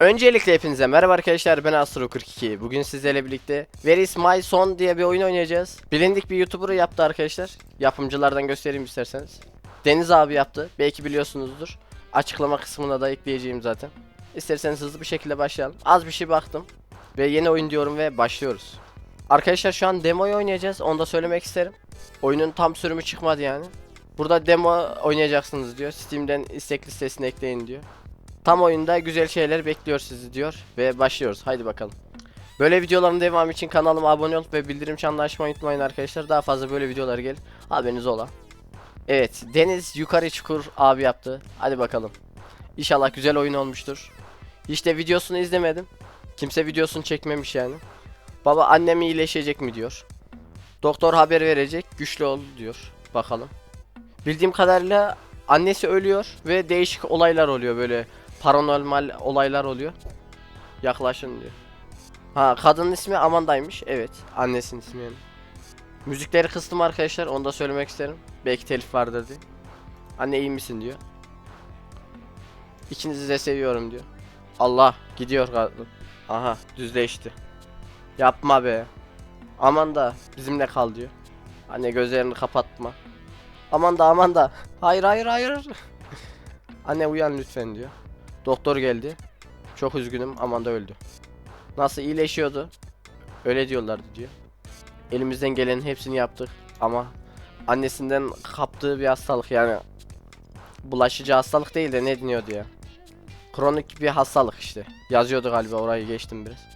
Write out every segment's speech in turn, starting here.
Öncelikle hepinize merhaba arkadaşlar ben Astro42. Bugün sizlerle birlikte Where is my son diye bir oyun oynayacağız. Bilindik bir YouTuber'ı yaptı arkadaşlar. Yapımcılardan göstereyim isterseniz. Deniz abi yaptı belki biliyorsunuzdur. Açıklama kısmına da ekleyeceğim zaten. İsterseniz hızlı bir şekilde başlayalım. Az bir şey baktım Ve yeni oyun diyorum ve başlıyoruz. Arkadaşlar şu an demoyu oynayacağız onu da söylemek isterim. Oyunun tam sürümü çıkmadı yani. Burada demo oynayacaksınız diyor Steam'den istek listesine ekleyin diyor Tam oyunda güzel şeyler bekliyor sizi diyor ve başlıyoruz. Haydi bakalım. Böyle videoların devamı için kanalıma abone olup ve bildirim çanını açmayı unutmayın arkadaşlar. Daha fazla böyle videolar gel. Haberiniz ola. Evet, Deniz yukarı çukur abi yaptı. Hadi bakalım. İnşallah güzel oyun olmuştur. De videosunu izlemedim. Kimse videosunu çekmemiş yani. Baba annem iyileşecek mi diyor. Doktor haber verecek. Güçlü ol diyor. Bakalım. Bildiğim kadarıyla annesi ölüyor ve değişik olaylar oluyor böyle paranormal olaylar oluyor. Yaklaşın diyor. Ha kadının ismi Amanda'ymış. Evet. Annesinin ismi yani. Müzikleri kıstım arkadaşlar. Onu da söylemek isterim. Belki telif vardır diye. Anne iyi misin diyor. İkinizi de seviyorum diyor. Allah gidiyor kadın. Aha düzleşti. Yapma be. Aman da bizimle kal diyor. Anne gözlerini kapatma. Aman da aman da. Hayır hayır hayır. Anne uyan lütfen diyor. Doktor geldi. Çok üzgünüm aman da öldü. Nasıl iyileşiyordu? Öyle diyorlardı diyor. Elimizden gelenin hepsini yaptık ama annesinden kaptığı bir hastalık yani bulaşıcı hastalık değil de ne deniyordu ya? Kronik bir hastalık işte. Yazıyordu galiba orayı geçtim biraz.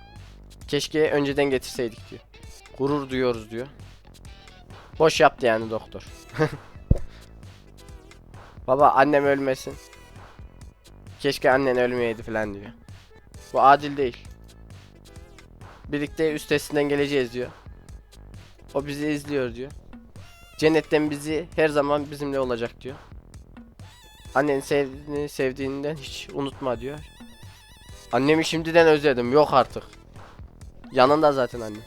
Keşke önceden getirseydik diyor. Gurur duyuyoruz diyor. Boş yaptı yani doktor. Baba annem ölmesin. Keşke annen ölmeyeydi falan diyor. Bu adil değil. Birlikte üstesinden geleceğiz diyor. O bizi izliyor diyor. Cennetten bizi her zaman bizimle olacak diyor. Annen sevdiğini sevdiğinden hiç unutma diyor. Annemi şimdiden özledim. Yok artık. Yanında zaten anne.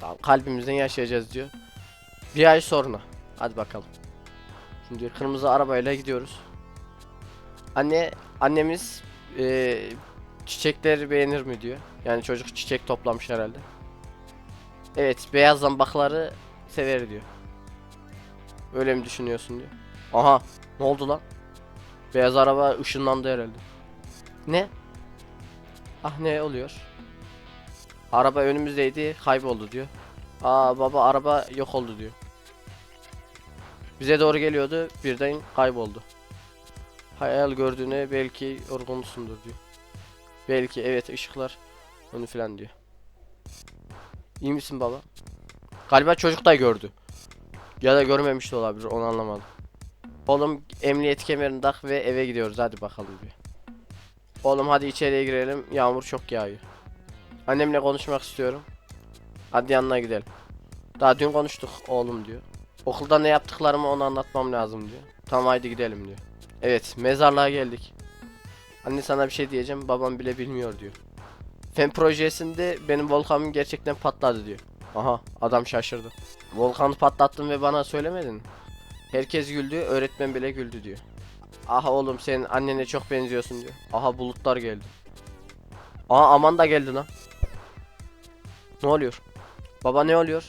Tamam kalbimizden yaşayacağız diyor. Bir ay sonra. Hadi bakalım. Şimdi kırmızı arabayla gidiyoruz. Anne annemiz eee çiçekleri beğenir mi diyor. Yani çocuk çiçek toplamış herhalde. Evet, beyaz zambakları sever diyor. Öyle mi düşünüyorsun diyor. Aha, ne oldu lan? Beyaz araba ışınlandı herhalde. Ne? Ah ne oluyor? Araba önümüzdeydi, kayboldu diyor. Aa baba araba yok oldu diyor. Bize doğru geliyordu, birden kayboldu. Hayal gördüğüne belki yorgunsundur diyor. Belki evet ışıklar onu filan diyor. İyi misin baba? Galiba çocuk da gördü. Ya da görmemiş de olabilir onu anlamadım. Oğlum emniyet kemerini tak ve eve gidiyoruz hadi bakalım diyor. Oğlum hadi içeriye girelim yağmur çok yağıyor. Annemle konuşmak istiyorum. Hadi yanına gidelim. Daha dün konuştuk oğlum diyor. Okulda ne yaptıklarımı ona anlatmam lazım diyor. Tamam haydi gidelim diyor. Evet mezarlığa geldik. Anne sana bir şey diyeceğim babam bile bilmiyor diyor. Fen projesinde benim volkanım gerçekten patladı diyor. Aha adam şaşırdı. Volkanı patlattın ve bana söylemedin. Herkes güldü öğretmen bile güldü diyor. Aha oğlum senin annene çok benziyorsun diyor. Aha bulutlar geldi. Aha aman da geldi lan. Ne oluyor? Baba ne oluyor?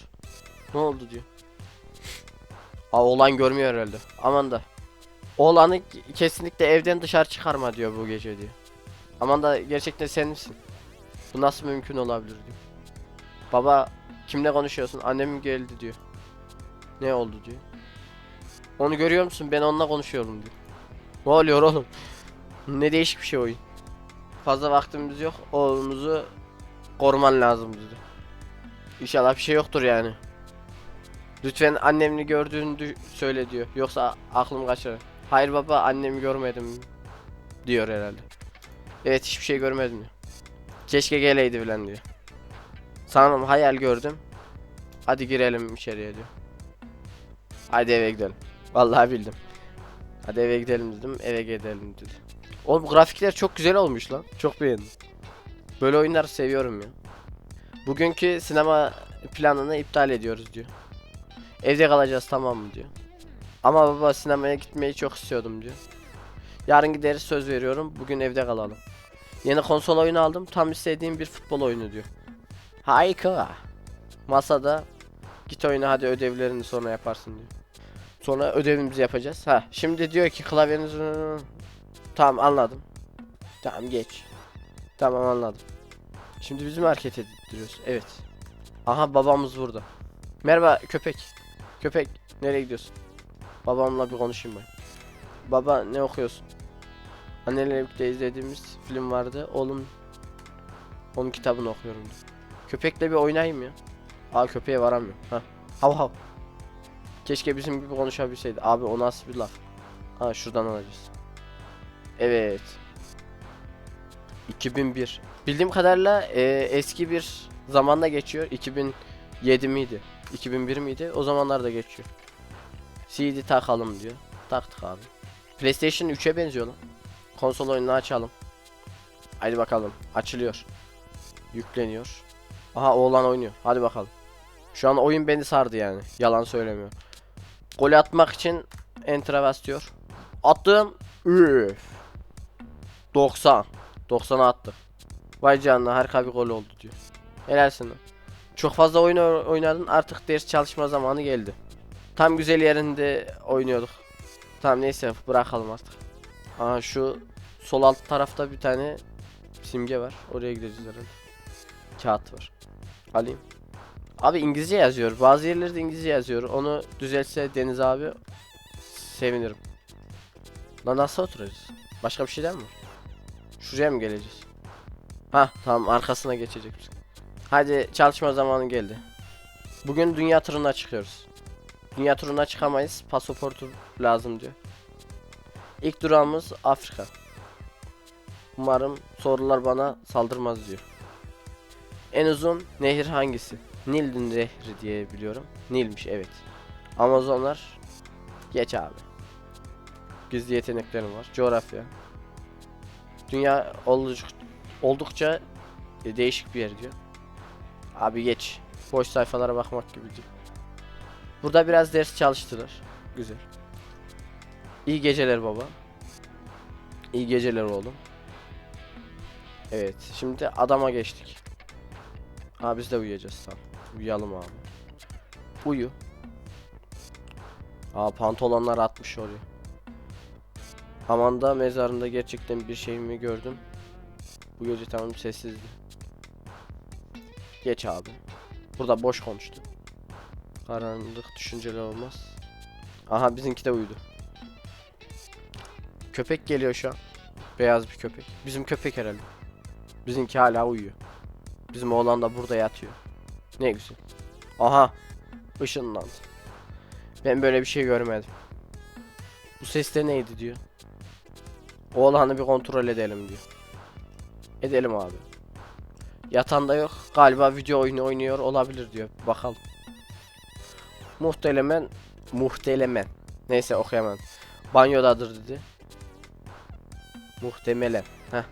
Ne oldu diyor. Aa oğlan görmüyor herhalde. Aman da. Oğlanı kesinlikle evden dışarı çıkarma diyor bu gece diyor. Aman da gerçekten sen misin? Bu nasıl mümkün olabilir diyor. Baba kimle konuşuyorsun? Annem geldi diyor. Ne oldu diyor. Onu görüyor musun? Ben onunla konuşuyorum diyor. Ne oluyor oğlum? Ne değişik bir şey oyun. Fazla vaktimiz yok. Oğlumuzu koruman lazım dedi. İnşallah bir şey yoktur yani. Lütfen annemni gördüğünü dü- söyle diyor. Yoksa aklım kaçar. Hayır baba annemi görmedim diyor herhalde. Evet hiçbir şey görmedim diyor. Keşke geleydi bilen diyor. Sanırım hayal gördüm. Hadi girelim içeriye diyor. Hadi eve gidelim. Vallahi bildim. Hadi eve gidelim dedim. Eve gidelim dedi. Oğlum grafikler çok güzel olmuş lan. Çok beğendim. Böyle oyunları seviyorum ya. Bugünkü sinema planını iptal ediyoruz diyor. Evde kalacağız tamam mı diyor. Ama baba sinemaya gitmeyi çok istiyordum diyor. Yarın gideriz söz veriyorum. Bugün evde kalalım. Yeni konsol oyunu aldım. Tam istediğim bir futbol oyunu diyor. Harika. Masada git oyna hadi ödevlerini sonra yaparsın diyor. Sonra ödevimizi yapacağız. Ha şimdi diyor ki klavyenizi Tamam anladım. Tamam geç. Tamam anladım. Şimdi bizim hareket ettiriyoruz. Evet. Aha babamız burada. Merhaba köpek. Köpek nereye gidiyorsun? Babamla bir konuşayım ben. Baba ne okuyorsun? Annelerle birlikte izlediğimiz film vardı. Oğlum onun kitabını okuyorum. Köpekle bir oynayayım ya. Aa köpeğe varamıyor. Ha. Hav hav. Keşke bizim gibi konuşabilseydi. Abi o nasıl bir laf? Ha şuradan alacağız. Evet. 2001. Bildiğim kadarıyla e, eski bir zamanda geçiyor. 2007 miydi? 2001 miydi? O zamanlarda geçiyor. CD takalım diyor. Taktık abi. PlayStation 3'e benziyor lan. Konsol oyununu açalım. Hadi bakalım. Açılıyor. Yükleniyor. Aha oğlan oynuyor. Hadi bakalım. Şu an oyun beni sardı yani. Yalan söylemiyorum. Gol atmak için enter'a basıyor. Attım. Üf. 90. 90'a attı. Vay canına harika bir gol oldu diyor. Helalsin lan. Çok fazla oyun oynadın artık ders çalışma zamanı geldi. Tam güzel yerinde oynuyorduk. Tamam neyse bırakalım artık. Aa şu sol alt tarafta bir tane simge var. Oraya gideceğiz herhalde. Kağıt var. Alayım. Abi İngilizce yazıyor. Bazı yerlerde İngilizce yazıyor. Onu düzeltse Deniz abi sevinirim. Lan nasıl oturacağız? Başka bir şeyden mi? Şuraya mı geleceğiz? Ha tamam arkasına geçecek. Hadi çalışma zamanı geldi. Bugün dünya turuna çıkıyoruz. Dünya turuna çıkamayız. Pasaportu lazım diyor. İlk durağımız Afrika. Umarım sorular bana saldırmaz diyor. En uzun nehir hangisi? Nil Nehri diye biliyorum. Nilmiş evet. Amazonlar geç abi. Gizli yeteneklerim var. Coğrafya. Dünya oldukça, değişik bir yer diyor. Abi geç. Boş sayfalara bakmak gibi diyor. Burada biraz ders çalıştılar. Güzel. İyi geceler baba. İyi geceler oğlum. Evet, şimdi adama geçtik. Ha biz de uyuyacağız tamam. Uyuyalım abi. Uyu. Aa pantolonlar atmış oraya. Amanda mezarında gerçekten bir şey mi gördüm? Bu gece tamam sessizdi. Geç abi. Burada boş konuştu. Karanlık düşünceler olmaz. Aha bizimki de uyudu. Köpek geliyor şu an. Beyaz bir köpek. Bizim köpek herhalde. Bizimki hala uyuyor. Bizim oğlan da burada yatıyor. Ne güzel. Aha. Işınlandı. Ben böyle bir şey görmedim. Bu ses de neydi diyor. Oğlanı bir kontrol edelim diyor. Edelim abi. Yatanda yok. Galiba video oyunu oynuyor olabilir diyor. Bakalım. Muhtelemen muhtelemen. Neyse okuyamam. Banyodadır dedi. Muhtemelen. Heh.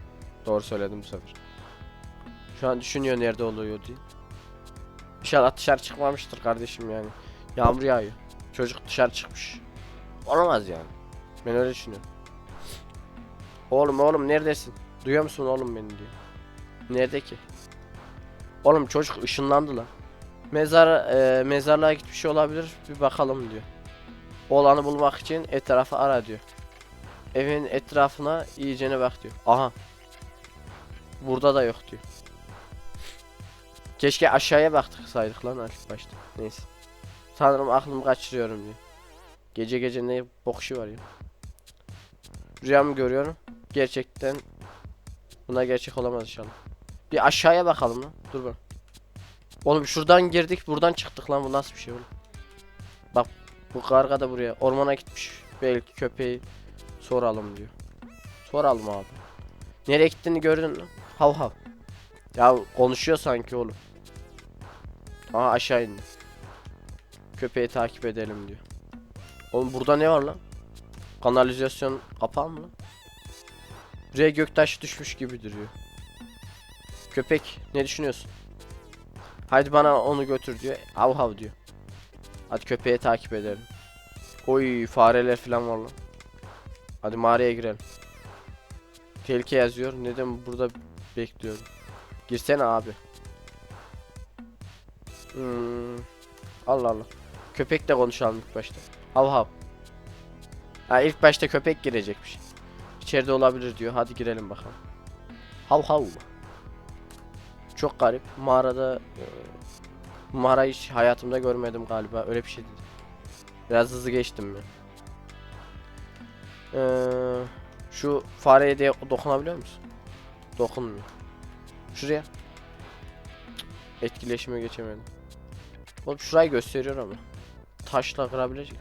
Doğru söyledim bu sefer. Şu an düşünüyor nerede oluyor diye. İnşallah dışarı çıkmamıştır kardeşim yani. Yağmur yağıyor. Çocuk dışarı çıkmış. Olamaz yani. Ben öyle düşünüyorum. Oğlum oğlum neredesin? Duyuyor musun oğlum beni diyor. Nerede ki? Oğlum çocuk ışınlandı lan. Mezar e, mezarlığa gitmiş olabilir. Bir bakalım diyor. Oğlanı bulmak için etrafı ara diyor. Evin etrafına iyicene bak diyor. Aha. Burada da yok diyor. Keşke aşağıya baktık saydık lan ilk başta. Neyse. Sanırım aklımı kaçırıyorum diyor. Gece gece ne bokuşu var ya. Rüyamı görüyorum. Gerçekten buna gerçek olamaz inşallah. Bir aşağıya bakalım lan. Dur bak. Oğlum şuradan girdik buradan çıktık lan bu nasıl bir şey oğlum. Bak bu karga da buraya ormana gitmiş. Belki köpeği soralım diyor. Soralım abi. Nereye gittiğini gördün mü? Hav hav. Ya konuşuyor sanki oğlum. Aha aşağı indi. Köpeği takip edelim diyor. Oğlum burada ne var lan? Kanalizasyon kapağı mı lan? Buraya göktaş düşmüş gibi duruyor. Köpek ne düşünüyorsun? Haydi bana onu götür diyor. Hav hav diyor. Hadi köpeği takip edelim. Oy fareler falan var lan. Hadi mağaraya girelim. Tehlike yazıyor. Neden burada bekliyorum? Girsene abi. Hmm. Allah Allah. Köpekle konuşalım ilk başta. Hav hav. Ha ilk başta köpek girecekmiş. İçeride olabilir diyor. Hadi girelim bakalım. Hav hav. Çok garip. Mağarada e, mağarayı hiç hayatımda görmedim galiba. Öyle bir şey değil. Biraz hızlı geçtim mi? Ee, şu fareye de dokunabiliyor musun? Dokunmuyor. Şuraya. Etkileşime geçemedim. Oğlum şurayı gösteriyor ama. Taşla kırabilecek.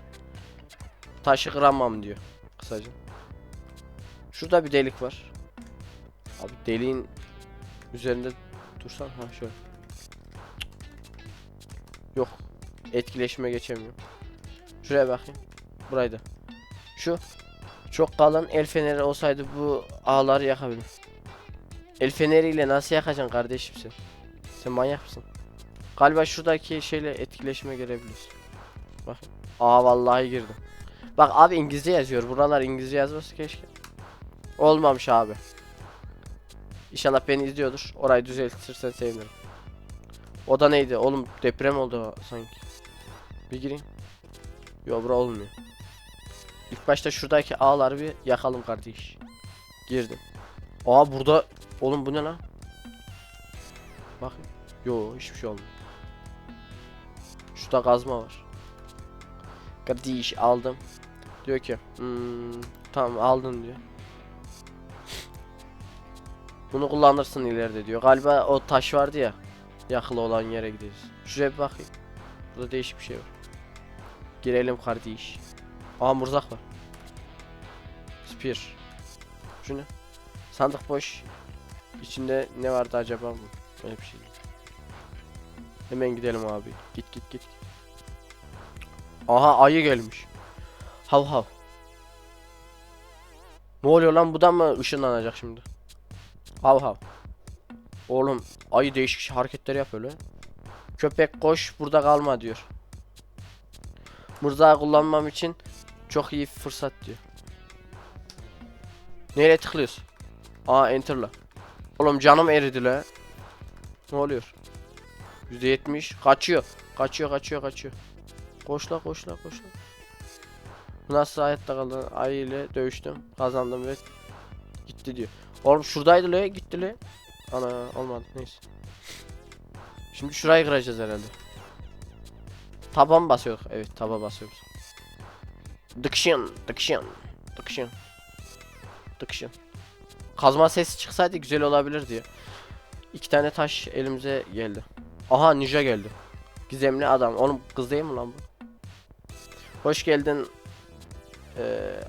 Taşı kıramam diyor. Kısaca. Şurada bir delik var. Abi deliğin üzerinde dursan ha şöyle. Yok. Etkileşime geçemiyor. Şuraya bakayım. Buraydı. Şu çok kalın el feneri olsaydı bu ağları yakabilir. El feneriyle nasıl yakacaksın kardeşim sen? Sen manyak mısın? Galiba şuradaki şeyle etkileşime gelebiliriz. Bak. Aa vallahi girdim. Bak abi İngilizce yazıyor. Buralar İngilizce yazması keşke. Olmamış abi. İnşallah beni izliyordur. Orayı düzeltirsen sevinirim. O da neydi? Oğlum deprem oldu sanki. Bir gireyim. Yo bura olmuyor. İlk başta şuradaki ağları bir yakalım kardeş. Girdim. Aa burada oğlum bu ne lan? Bak. Yo hiçbir şey olmuyor. Şurada kazma var. Kardeş aldım. Diyor ki hmm, tamam aldın diyor. Bunu kullanırsın ileride diyor. Galiba o taş vardı ya. Yakılı olan yere gideriz. Şuraya bir bakayım. Burada değişik bir şey var. Girelim kardeş. Aa murzak var. Spear. Şu ne? Sandık boş. İçinde ne vardı acaba bu? Böyle bir şey. Hemen gidelim abi. Git git git. Aha ayı gelmiş. Hav hav. Ne oluyor lan bu da mı ışınlanacak şimdi? Hav hav. Oğlum ayı değişik hareketler yapıyor lan. Köpek koş burada kalma diyor. Mırzağı kullanmam için çok iyi fırsat diyor. Nereye tıklıyorsun? Aa enter'la. Oğlum canım eridi la. Ne oluyor? %70 kaçıyor. Kaçıyor kaçıyor kaçıyor. Koşla koşla koşla. Nasıl hayatta kaldın? Ay ile dövüştüm. Kazandım ve gitti diyor. Oğlum şuradaydı la gitti la. Ana olmadı neyse. Şimdi şurayı kıracağız herhalde. Taba mı basıyoruz? Evet taba basıyoruz. Dıkşın dıkşın dıkşın dıkşın. Kazma sesi çıksaydı güzel olabilir diyor. İki tane taş elimize geldi. Aha ninja geldi. Gizemli adam. Oğlum kız değil mi lan bu? Hoş geldin. Ee,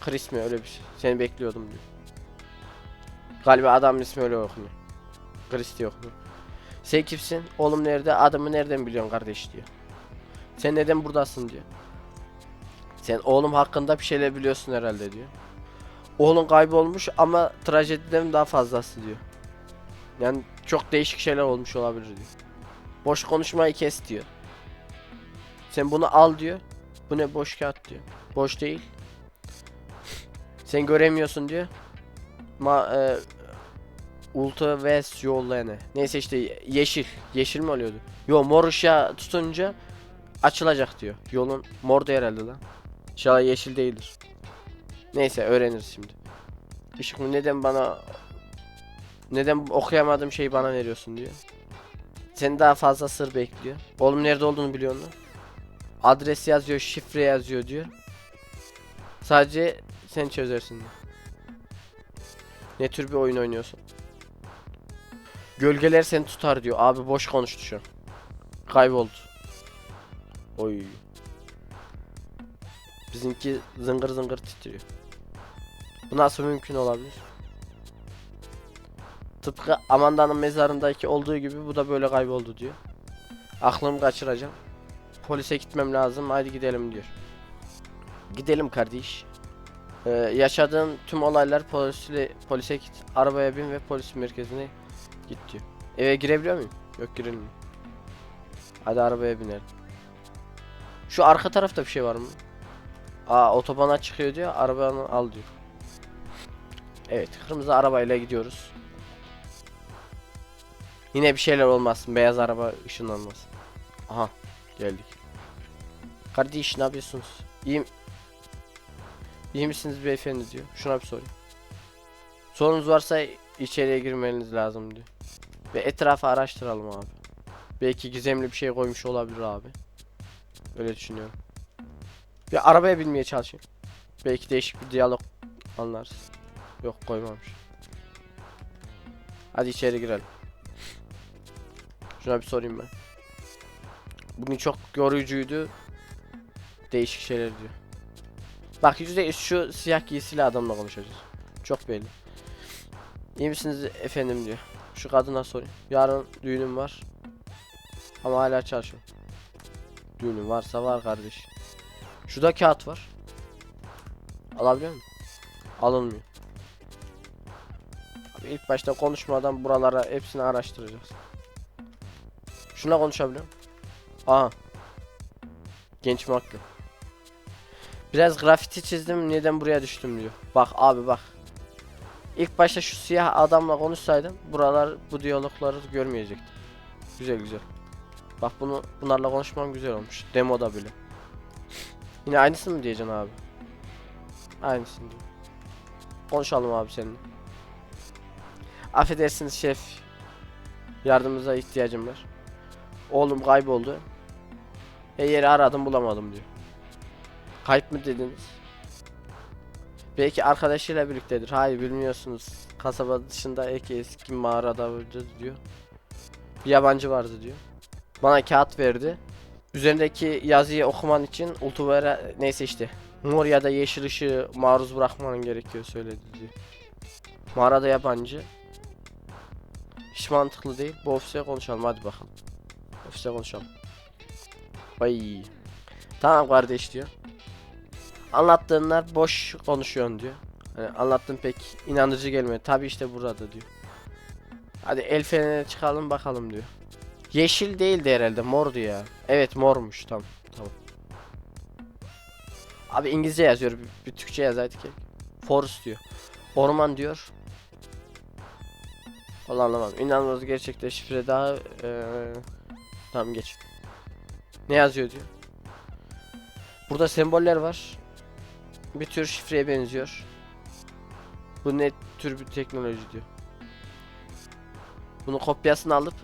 Chris mi öyle bir şey. Seni bekliyordum diyor. Galiba adamın ismi öyle okunuyor. Chris diye okunuyor. Sen kimsin? Oğlum nerede? Adımı nereden biliyorsun kardeş diyor. Sen neden buradasın diyor. Sen oğlum hakkında bir şeyler biliyorsun herhalde diyor. Oğlun kaybolmuş ama trajediden daha fazlası diyor. Yani çok değişik şeyler olmuş olabilir diyor. Boş konuşmayı kes diyor. Sen bunu al diyor. Bu ne boş kağıt diyor. Boş değil. Sen göremiyorsun diyor. Ma e, Ultra West yollayana. Neyse işte yeşil. Yeşil mi oluyordu? Yo mor ışığa tutunca açılacak diyor. Yolun mordu herhalde lan. İnşallah yeşil değildir. Neyse öğreniriz şimdi. Işık neden bana neden okuyamadığım şeyi bana veriyorsun diyor. Seni daha fazla sır bekliyor. Oğlum nerede olduğunu biliyor musun? Adres yazıyor, şifre yazıyor diyor. Sadece sen çözersin diyor. Ne tür bir oyun oynuyorsun? Gölgeler seni tutar diyor. Abi boş konuştu şu. Kayboldu. Oy. Bizimki zıngır zıngır titriyor. Bu nasıl mümkün olabilir? Tıpkı Amanda'nın mezarındaki olduğu gibi bu da böyle kayboldu diyor. Aklımı kaçıracağım. Polise gitmem lazım. Hadi gidelim diyor. Gidelim kardeş. Ee, yaşadığın tüm olaylar polise, polise git. Arabaya bin ve polis merkezine git diyor. Eve girebiliyor muyum? Yok girilmiyor. Hadi arabaya binelim. Şu arka tarafta bir şey var mı? Aa otobana çıkıyor diyor. Arabanı al diyor. Evet kırmızı arabayla gidiyoruz. Yine bir şeyler olmasın. Beyaz araba ışınlanmaz. Aha geldik. Kardeş ne yapıyorsunuz? İyiyim. İyi misiniz beyefendi diyor. Şuna bir sorayım. Sorunuz varsa içeriye girmeniz lazım diyor. Ve etrafı araştıralım abi. Belki gizemli bir şey koymuş olabilir abi. Öyle düşünüyorum. Bir arabaya binmeye çalışayım. Belki değişik bir diyalog anlarız. Yok koymamış. Hadi içeri girelim. Şuna bir sorayım ben. Bugün çok yorucuydu. Değişik şeyler diyor. Bak yüzde şu siyah giysili adamla konuşacağız. Çok belli. İyi misiniz efendim diyor. Şu kadına sorayım. Yarın düğünüm var. Ama hala çalışıyorum. Düğünüm varsa var kardeş. Şurada kağıt var. Alabiliyor muyum? Alınmıyor. Abi ilk başta konuşmadan buralara hepsini araştıracağız. Şuna konuşabiliyor muyum? Aha. Genç mahkum. Biraz grafiti çizdim neden buraya düştüm diyor. Bak abi bak. İlk başta şu siyah adamla konuşsaydım buralar bu diyalogları görmeyecektim. Güzel güzel. Bak bunu bunlarla konuşmam güzel olmuş. Demoda bile. Yine aynısını mı diyeceksin abi? Aynısını diyor. Konuşalım abi seninle. Affedersiniz şef. Yardımınıza ihtiyacım var. Oğlum kayboldu. Her yeri aradım bulamadım diyor. Kayıp mı dediniz? Belki arkadaşıyla birliktedir. Hayır bilmiyorsunuz. Kasaba dışında ek eski mağarada vardı diyor. Bir yabancı vardı diyor. Bana kağıt verdi. Üzerindeki yazıyı okuman için ultraviyole neyse işte. Mor ya da yeşil ışığı maruz bırakman gerekiyor söyledi diyor. Mağarada yabancı. Hiç mantıklı değil. Bu ofise konuşalım hadi bakalım. Ofise konuşalım. Vay. Tamam kardeş diyor. Anlattığınlar boş konuşuyorsun diyor. Hani anlattığın pek inandırıcı gelmiyor. Tabi işte burada diyor. Hadi el fenerine çıkalım bakalım diyor. Yeşil değildi herhalde mordu ya. Evet mormuş tamam tamam. Abi İngilizce yazıyor bir, bir Türkçe yazaydı ki. Forest diyor. Orman diyor. Vallahi anlamadım. İnanılmaz gerçekte şifre daha eee tamam geç. Ne yazıyor diyor. Burada semboller var. Bir tür şifreye benziyor. Bu ne tür bir teknoloji diyor. Bunu kopyasını alıp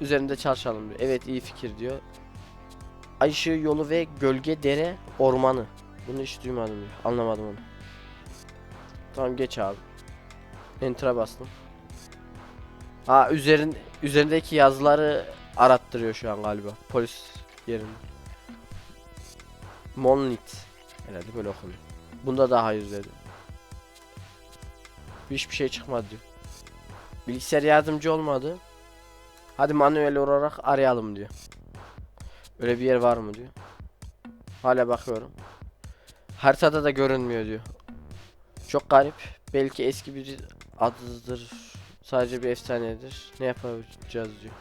üzerinde çalışalım diyor. Evet iyi fikir diyor. Ay ışığı yolu ve gölge dere ormanı. Bunu hiç duymadım diyor. Anlamadım onu. Tamam geç abi. Enter'a bastım. Ha üzerin üzerindeki yazıları arattırıyor şu an galiba. Polis yerinde. Monlit. Herhalde böyle okunuyor. Bunda da hayır dedi. Hiçbir şey çıkmadı diyor. Bilgisayar yardımcı olmadı. Hadi manuel olarak arayalım diyor. Öyle bir yer var mı diyor. Hala bakıyorum. Haritada da görünmüyor diyor. Çok garip. Belki eski bir adıdır. Sadece bir efsanedir. Ne yapacağız diyor.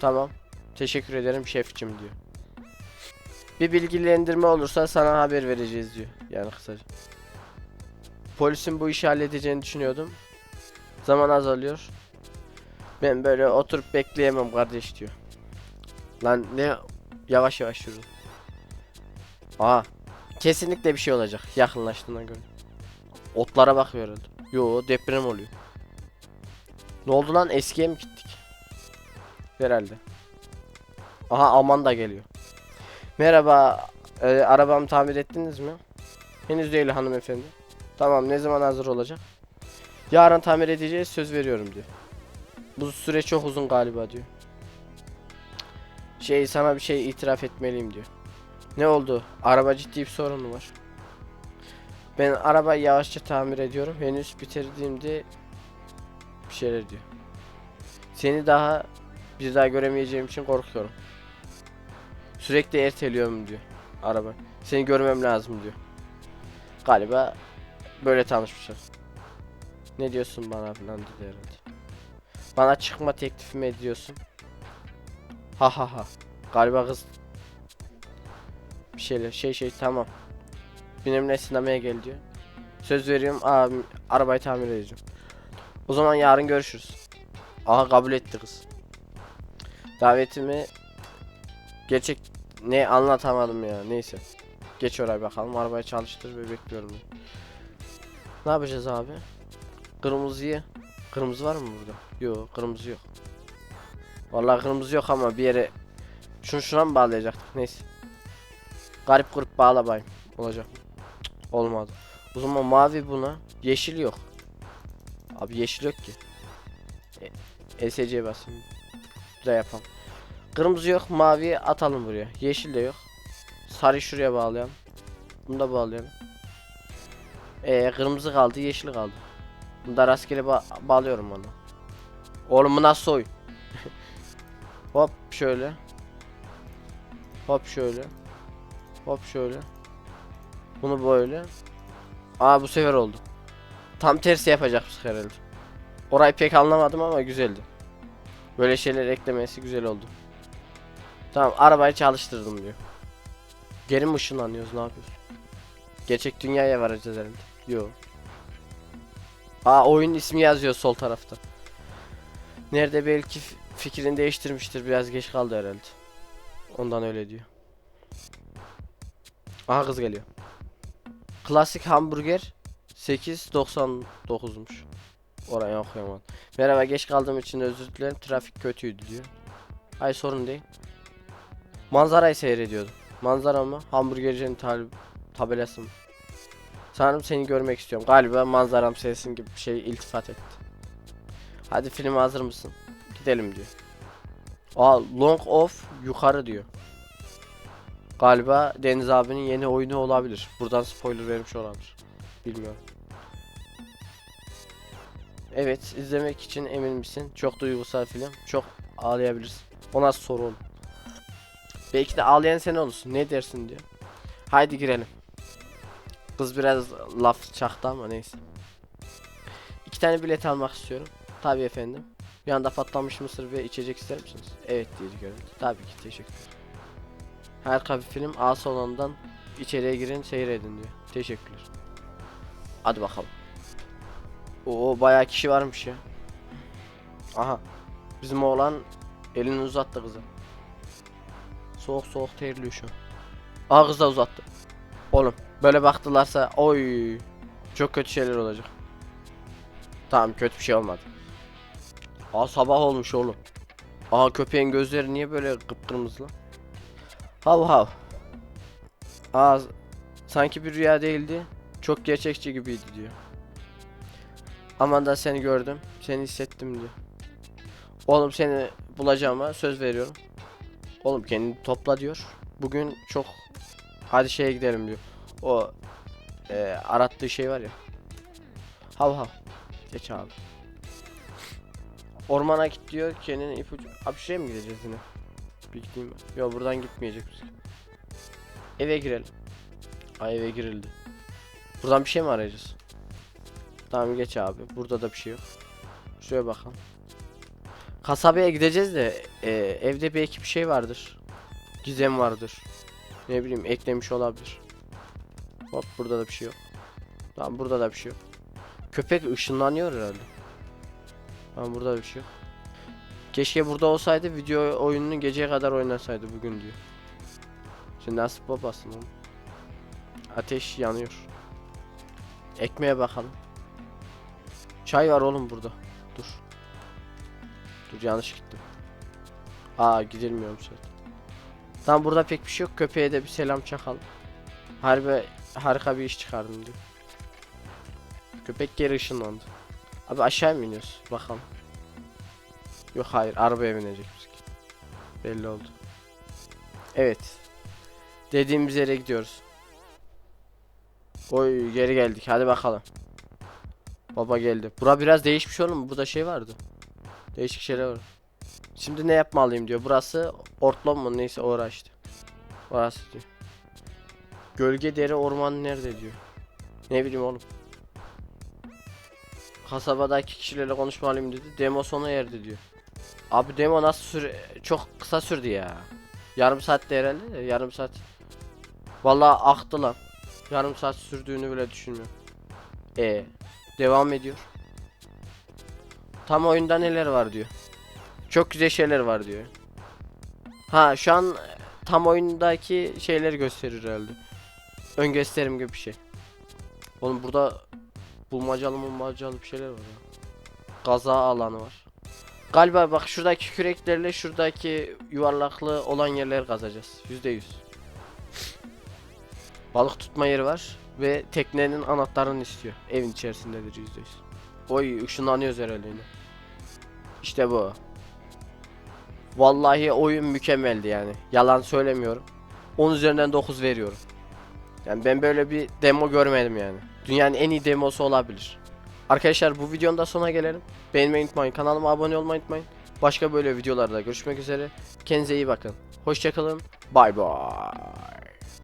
Tamam. Teşekkür ederim şefçim diyor. Bir bilgilendirme olursa sana haber vereceğiz diyor. Yani kısaca. Polisin bu işi halledeceğini düşünüyordum. Zaman azalıyor. Ben böyle oturup bekleyemem kardeş diyor. Lan ne yavaş yavaş yürü. Aa kesinlikle bir şey olacak yakınlaştığına göre. Otlara bakıyor herhalde. Yo deprem oluyor. Ne oldu lan eskiye mi gittik? Herhalde. Aha aman da geliyor. Merhaba e, arabamı tamir ettiniz mi? Henüz değil hanımefendi. Tamam ne zaman hazır olacak? Yarın tamir edeceğiz söz veriyorum diyor. Bu süre çok uzun galiba diyor. Şey sana bir şey itiraf etmeliyim diyor. Ne oldu? Araba ciddi bir sorunu var. Ben arabayı yavaşça tamir ediyorum. Henüz bitirdiğimde bir şeyler diyor. Seni daha bir daha göremeyeceğim için korkuyorum. Sürekli erteliyorum diyor araba. Seni görmem lazım diyor. Galiba böyle tanışmışlar. Ne diyorsun bana falan dedi herhalde. Bana çıkma teklifi mi ediyorsun? Ha ha ha. Galiba kız bir şeyler şey şey tamam. Benimle sinemaya gel diyor. Söz veriyorum abi, arabayı tamir edeceğim. O zaman yarın görüşürüz. Aha kabul etti kız. Davetimi gerçek ne anlatamadım ya neyse. Geç oraya bakalım arabayı çalıştır ve bekliyorum. Ne yapacağız abi? Kırmızıyı. Kırmızı var mı burada? Yok kırmızı yok. Vallahi kırmızı yok ama bir yere şunu şuna mı bağlayacaktık neyse. Garip grup bağla bayım. Olacak? Cık, Olmadı. O zaman mavi buna. Yeşil yok. Abi yeşil yok ki. E, ESC'ye basayım. Bir daha yapalım. Kırmızı yok, mavi atalım buraya. Yeşil de yok. Sarı şuraya bağlayalım. Bunu da bağlayalım. Ee, kırmızı kaldı, yeşil kaldı. Bunu da rastgele ba- bağlıyorum onu. Oğlum bu nasıl? Hop şöyle. Hop şöyle. Hop şöyle. Bunu böyle. Aa bu sefer oldu. Tam tersi yapacakmış herhalde. Orayı pek anlamadım ama güzeldi. Böyle şeyler eklemesi güzel oldu. Tamam arabayı çalıştırdım diyor. Geri mi ışınlanıyoruz ne yapıyoruz? Gerçek dünyaya varacağız herhalde. Yo. Aa oyun ismi yazıyor sol tarafta. Nerede belki fikrini değiştirmiştir biraz geç kaldı herhalde. Ondan öyle diyor. Aha kız geliyor. Klasik hamburger 8.99'muş. Orayı okuyamadım. Merhaba geç kaldığım için özür dilerim. Trafik kötüydü diyor. Hayır sorun değil. Manzarayı seyrediyordum. Manzara mı? Hamburgercinin tab tabelası mı? Sanırım seni görmek istiyorum. Galiba manzaram sesin gibi bir şey iltifat etti. Hadi filme hazır mısın? Gidelim diyor. Aa long off yukarı diyor. Galiba Deniz abinin yeni oyunu olabilir. Buradan spoiler vermiş olabilir. Bilmiyorum. Evet, izlemek için emin misin? Çok duygusal film. Çok ağlayabilirsin. O nasıl soru oğlum? Belki de ağlayan sen olursun. Ne dersin diyor. Haydi girelim. Kız biraz laf çaktı ama neyse. İki tane bilet almak istiyorum. Tabii efendim. Bir anda patlamış mısır ve içecek ister misiniz? Evet diye görüntü. Tabii ki teşekkür Harika bir film. A salonundan içeriye girin seyredin diyor. Teşekkürler. Hadi bakalım. Oo bayağı kişi varmış ya. Aha. Bizim oğlan elini uzattı kıza. Soğuk soğuk terliyor şu an. Aa kız da uzattı. Oğlum böyle baktılarsa oy çok kötü şeyler olacak. Tamam kötü bir şey olmadı. Aa sabah olmuş oğlum. Aa köpeğin gözleri niye böyle kıpkırmızı lan? Hav hav. Aa sanki bir rüya değildi. Çok gerçekçi gibiydi diyor. Aman da seni gördüm. Seni hissettim diyor. Oğlum seni bulacağıma söz veriyorum. Oğlum kendini topla diyor. Bugün çok hadi şeye gidelim diyor. O e, arattığı şey var ya. Hav hav. Geç abi. Ormana git diyor. Kendine ipucu. Abi şuraya mı gideceğiz yine? Bir gideyim ben. Yo buradan gitmeyecek biz. Eve girelim. Ay eve girildi. Buradan bir şey mi arayacağız? Tamam geç abi. Burada da bir şey yok. Şuraya bakalım. Kasabaya gideceğiz de e, evde belki bir şey vardır. Gizem vardır. Ne bileyim eklemiş olabilir. Hop burada da bir şey yok. Tamam burada da bir şey yok. Köpek ışınlanıyor herhalde. Tamam burada bir şey yok. Keşke burada olsaydı video oyununu geceye kadar oynasaydı bugün diyor. Şimdi nasıl babasın oğlum? Ateş yanıyor. Ekmeğe bakalım. Çay var oğlum burada. Dur. Dur yanlış gittim. Aa gidilmiyormuş zaten. Tamam burada pek bir şey yok. Köpeğe de bir selam çakalım. Harbi harika bir iş çıkardın diyor. Köpek geri ışınlandı. Abi aşağı mı iniyoruz? Bakalım. Yok hayır arabaya binecek Belli oldu. Evet. Dediğimiz yere gidiyoruz. Oy geri geldik hadi bakalım. Baba geldi. Bura biraz değişmiş oğlum. Burada şey vardı. Değişik şeyler var. Şimdi ne yapmalıyım diyor. Burası ortlom mu neyse işte. Orası diyor. Gölge dere orman nerede diyor. Ne bileyim oğlum. Kasabadaki kişilerle konuşmalıyım dedi. Demo sona erdi diyor. Abi demo nasıl sür çok kısa sürdü ya. Yarım saatte herhalde de yarım saat. Vallahi aktı lan. Yarım saat sürdüğünü bile düşünmüyorum. E devam ediyor. Tam oyunda neler var diyor. Çok güzel şeyler var diyor. Ha şu an tam oyundaki şeyleri gösterir herhalde. Ön gösterim gibi bir şey. Oğlum burada bulmacalı bulmacalı bir şeyler var ya. Kaza alanı var. Galiba bak şuradaki küreklerle şuradaki yuvarlaklı olan yerleri kazacağız. Yüzde yüz. Balık tutma yeri var ve teknenin anahtarını istiyor. Evin içerisindedir yüzde yüz. Oy ışınlanıyoruz herhalde yine. İşte bu. Vallahi oyun mükemmeldi yani. Yalan söylemiyorum. 10 üzerinden 9 veriyorum. Yani ben böyle bir demo görmedim yani. Dünyanın en iyi demosu olabilir. Arkadaşlar bu videonun da sonuna gelelim. Beğenmeyi unutmayın. Kanalıma abone olmayı unutmayın. Başka böyle videolarda görüşmek üzere. Kendinize iyi bakın. Hoşçakalın. Bay bay.